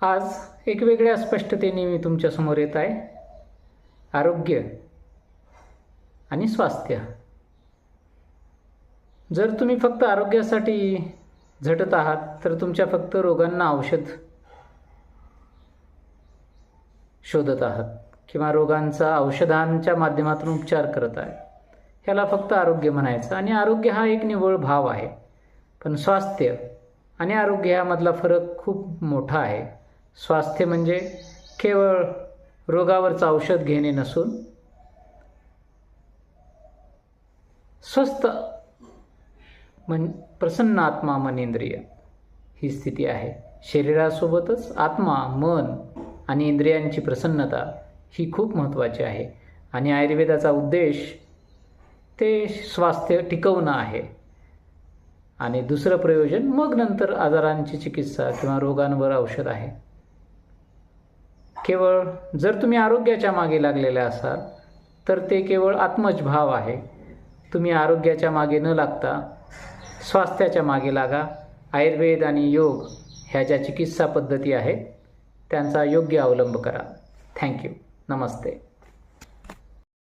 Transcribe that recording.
आज एक वेगळ्या स्पष्टतेने मी तुमच्यासमोर येत आहे. आरोग्य आणि स्वास्थ्य. जर तुम्ही फक्त आरोग्यासाठी झटत आहात तर तुमच्या फक्त रोगांना औषध शोधत आहात किंवा रोगांचा औषधांच्या माध्यमातून उपचार करत आहे. ह्याला फक्त आरोग्य म्हणायचं. आणि आरोग्य हा एक निव्वळ भाव आहे. पण स्वास्थ्य आणि आरोग्य यामधला फरक खूप मोठा आहे. स्वास्थ्य म्हणजे केवळ रोगावरचं औषध घेणे नसून स्वस्त मन प्रसन्न आत्मा मन इंद्रिय. ही स्थिती आहे. शरीरासोबतच आत्मा मन आणि इंद्रियांची प्रसन्नता ही खूप महत्त्वाची आहे. आणि आयुर्वेदाचा उद्देश ते स्वास्थ्य टिकवणं आहे. आणि दुसरं प्रयोजन मग नंतर आजारांची चिकित्सा किंवा रोगांवर औषध आहे. केवळ जर तुम्ही आरोग्याच्या मागे लागलेले असाल तर ते केवळ आत्मज भाव आहे. तुम्ही आरोग्याच्या मागे न लागता स्वास्थ्याच्या मागे लागा. आयुर्वेद आणि योग ह्या ज्या चिकित्सा पद्धती आहेत त्यांचा योग्य अवलंब करा. थँक्यू नमस्ते.